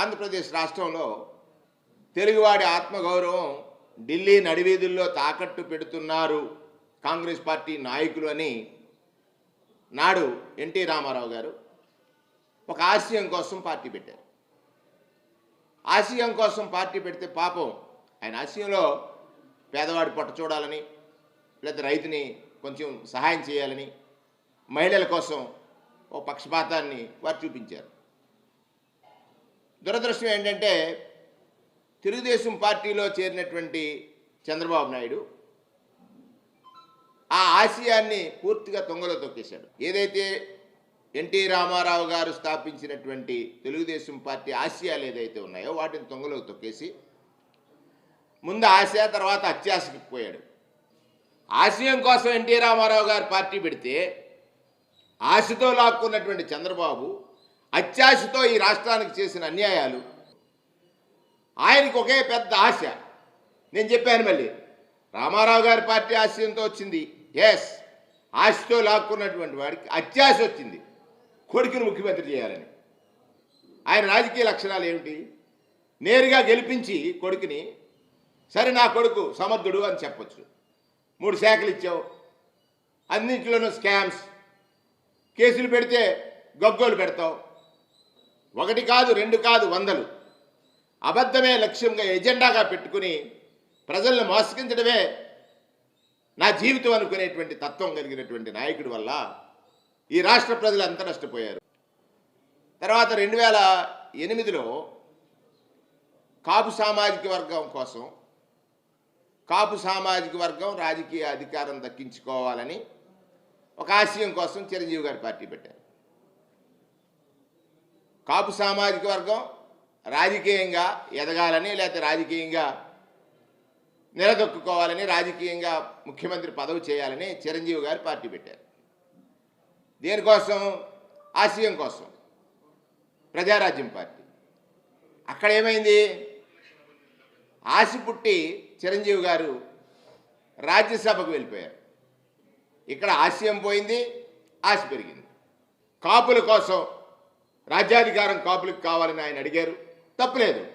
ఆంధ్రప్రదేశ్ రాష్ట్రంలో తెలుగువాడి ఆత్మగౌరవం ఢిల్లీ నడివీధుల్లో తాకట్టు పెడుతున్నారు కాంగ్రెస్ పార్టీ నాయకులు అని నాడు ఎన్టీ రామారావు గారు ఒక ఆశయం కోసం పార్టీ పెట్టారు. ఆశయం కోసం పార్టీ పెడితే పాపం ఆయన ఆశయంలో పేదవాడి పొట్ట చూడాలని లేదా రైతుని కొంచెం సహాయం చేయాలని మహిళల కోసం ఓ పక్షపాతాన్ని వారు చూపించారు. దురదృష్టం ఏంటంటే తెలుగుదేశం పార్టీలో చేరినటువంటి చంద్రబాబు నాయుడు ఆ ఆశయాన్ని పూర్తిగా తొంగలో తొక్కేశాడు. ఏదైతే ఎన్టీ రామారావు గారు స్థాపించినటువంటి తెలుగుదేశం పార్టీ ఆశయాలు ఏదైతే ఉన్నాయో వాటిని తొంగలో తొక్కేసి ముందు ఆశ తర్వాత అత్యాశకి పోయాడు. ఆశయం కోసం ఎన్టీ రామారావు గారు పార్టీ పెడితే ఆశతో లాక్కున్నటువంటి చంద్రబాబు అత్యాశతో ఈ రాష్ట్రానికి చేసిన అన్యాయాలు. ఆయనకు ఒకే పెద్ద ఆశ. నేను చెప్పాను మళ్ళీ. రామారావు గారి పార్టీ ఆశయంతో వచ్చింది. ఎస్ ఆశతో లాక్కున్నటువంటి వాడికి అత్యాశ వచ్చింది. కొడుకుని ముఖ్యమంత్రి చేయాలని. ఆయన రాజకీయ లక్షణాలు ఏమిటి? నేరుగా గెలిపించి కొడుకుని సరే నా కొడుకు సమర్థుడు అని చెప్పచ్చు. మూడు శాఖలు ఇచ్చావు. అన్నింటిలోనూ స్కామ్స్. కేసులు పెడితే గగ్గోలు పెడతావు. ఒకటి కాదు రెండు కాదు వందలు. అబద్ధమే లక్ష్యంగా ఎజెండాగా పెట్టుకుని ప్రజలను మోసగించడమే నా జీవితం అనుకునేటువంటి తత్వం కలిగినటువంటి నాయకుడి వల్ల ఈ రాష్ట్ర ప్రజలు అంత నష్టపోయారు. తర్వాత రెండు వేల ఎనిమిదిలో కాపు సామాజిక వర్గం కోసం కాపు సామాజిక వర్గం రాజకీయ అధికారం దక్కించుకోవాలని ఒక ఆశయం కోసం చిరంజీవి గారి పార్టీ పెట్టారు. కాపు సామాజిక వర్గం రాజకీయంగా ఎదగాలని లేకపోతే రాజకీయంగా నిలదొక్కుకోవాలని రాజకీయంగా ముఖ్యమంత్రి పదవి చేయాలని చిరంజీవి గారు పార్టీ పెట్టారు. దేనికోసం? ఆశయం కోసం. ప్రజారాజ్యం పార్టీ. అక్కడ ఏమైంది? ఆశ పుట్టి చిరంజీవి గారు రాజ్యసభకు వెళ్ళిపోయారు. ఇక్కడ ఆశయం పోయింది ఆశ పెరిగింది. కాపుల కోసం రాజ్యాధికారం కాపులకు కావాలని ఆయన అడిగారు. తప్పలేదు.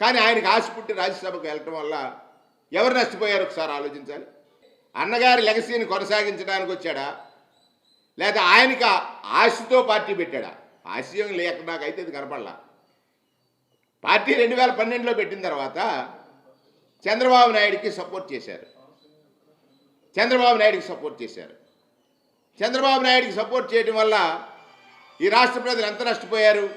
కానీ ఆయనకు ఆశ పుట్టి రాజ్యసభకు వెళ్ళటం వల్ల ఎవరు నష్టపోయారు ఒకసారి ఆలోచించాలి. అన్నగారి లెగసీని కొనసాగించడానికి వచ్చాడా? లేదా ఆయనకి ఆశతో పార్టీ పెట్టాడా? ఆశయం లేక నాకైతే ఇది కనపడలా. పార్టీ రెండు వేల పన్నెండులో పెట్టిన తర్వాత చంద్రబాబు నాయుడికి సపోర్ట్ చేశారు. చంద్రబాబు నాయుడికి సపోర్ట్ చేశారు. చంద్రబాబు నాయుడికి సపోర్ట్ చేయడం వల్ల ఈ రాష్ట్ర ప్రజలు ఎంత నష్టపోయారు?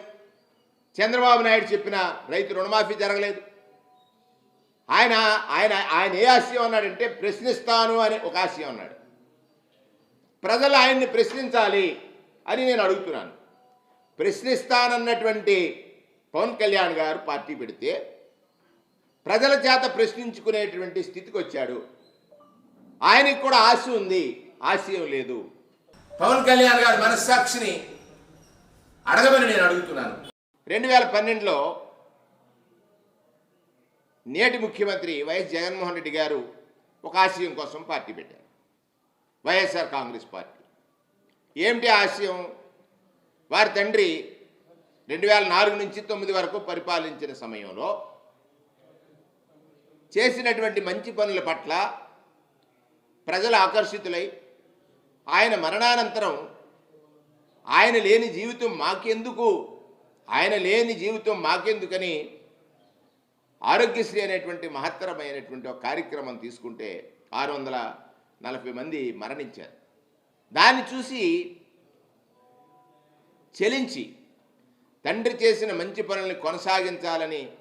చంద్రబాబు నాయుడు చెప్పిన రైతు రుణమాఫీ జరగలేదు. ఆయన ఆయన ఆయన ఏ ఆశయం అన్నాడంటే ప్రశ్నిస్తాను అని ఒక ఆశయం అన్నాడు. ప్రజలు ఆయన్ని ప్రశ్నించాలి అని నేను అడుగుతున్నాను. ప్రశ్నిస్తానన్నటువంటి పవన్ కళ్యాణ్ గారు పార్టీ పెడితే ప్రజల చేత ప్రశ్నించుకునేటువంటి స్థితికి వచ్చాడు. ఆయనకి కూడా ఆశ ఉంది. ఆశయం లేదు. పవన్ కళ్యాణ్ గారి మనస్సాక్షిని అడగమని నేను అడుగుతున్నాను. రెండు వేల పన్నెండులో నేటి ముఖ్యమంత్రి వైఎస్ జగన్మోహన్ రెడ్డి గారు ఒక ఆశయం కోసం పార్టీ పెట్టారు. YSR Congress party. ఏమిటి ఆశయం? వారి తండ్రి రెండు వేల నాలుగు నుంచి తొమ్మిది వరకు పరిపాలించిన సమయంలో చేసినటువంటి మంచి పనుల పట్ల ప్రజలు ఆకర్షితులై ఆయన మరణానంతరం ఆయన లేని జీవితం మాకెందుకు? ఆయన లేని జీవితం మాకెందుకని ఆరోగ్యశ్రీ అనేటువంటి మహత్తరమైనటువంటి ఒక కార్యక్రమం తీసుకుంటే ఆరు వందల నలభై మంది మరణించారు. దాన్ని చూసి చెలించి తండ్రి చేసిన మంచి పనుల్ని కొనసాగించాలని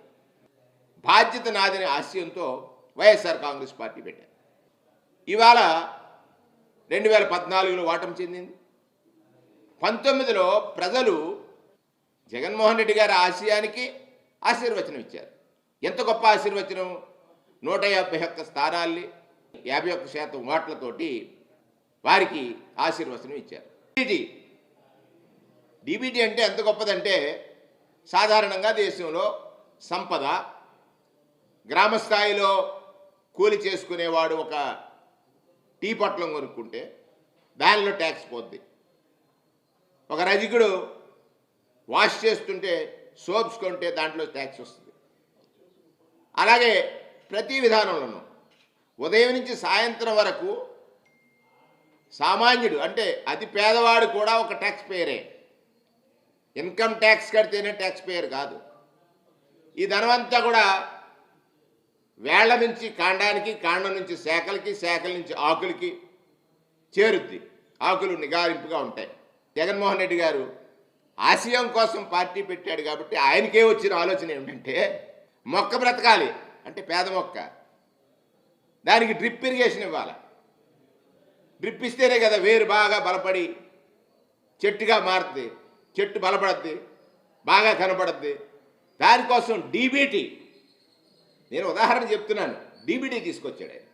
బాధ్యత నాదని ఆశయంతో వైఎస్ఆర్ కాంగ్రెస్ పార్టీ పెట్టారు. ఇవాళ రెండు వేల పద్నాలుగులో వాటం చెందింది. పంతొమ్మిదిలో ప్రజలు జగన్మోహన్ రెడ్డి గారి ఆశయానికి ఆశీర్వచనం ఇచ్చారు. ఎంత గొప్ప ఆశీర్వచనం? నూట యాభై ఒక్క స్థానాల్ని యాభై ఒక్క శాతం ఓట్లతోటి వారికి ఆశీర్వచనం ఇచ్చారు. డిబిటీ. డిబిటీ అంటే ఎంత గొప్పదంటే సాధారణంగా దేశంలో సంపద గ్రామస్థాయిలో కూలి చేసుకునేవాడు ఒక టీ పొట్లం కొనుక్కుంటే దానిలో ట్యాక్స్ పోద్ది. ఒక రజకుడు వాష్ చేస్తుంటే సోప్స్ కొంటే దాంట్లో ట్యాక్స్ వస్తుంది. అలాగే ప్రతి విధానంలోనూ ఉదయం నుంచి సాయంత్రం వరకు సామాన్యుడు అంటే అతి పేదవాడు కూడా ఒక ట్యాక్స్ పేయరే ఇన్కమ్ ట్యాక్స్ కడితేనే ట్యాక్స్ పేయర్ కాదు. ఈ ధనమంతా కూడా వేళ్ళ నుంచి కాండానికి కాండం నుంచి శాఖలకి శాఖల నుంచి ఆకులకి చేరుద్ది. ఆకులు నిగారింపుగా ఉంటాయి. జగన్మోహన్ రెడ్డి గారు ఆశయం కోసం పార్టీ పెట్టాడు కాబట్టి ఆయనకే వచ్చిన ఆలోచన ఏమిటంటే మొక్క బ్రతకాలి అంటే పేద మొక్క. దానికి డ్రిప్ ఇరిగేషన్ ఇవ్వాలి. డ్రిప్ ఇస్తేనే కదా వేరు బాగా బలపడి చెట్టుగా మారుతుంది చెట్టు బలపడద్ది బాగా కనపడద్ది. దానికోసం డీబీటీ నేను ఉదాహరణ చెప్తున్నాను డీబీటీ తీసుకొచ్చాడు ఆయన.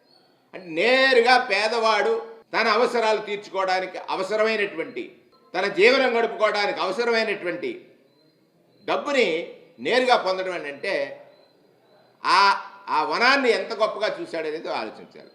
అంటే నేరుగా పేదవాడు తన అవసరాలు తీర్చుకోవడానికి అవసరమైనటువంటి తన జీవనం గడుపుకోవడానికి అవసరమైనటువంటి డబ్బుని నేరుగా పొందడం ఏంటంటే అంటే ఆ ఆ వనాన్ని ఎంత గొప్పగా చూశాడనేది ఆలోచించాలి.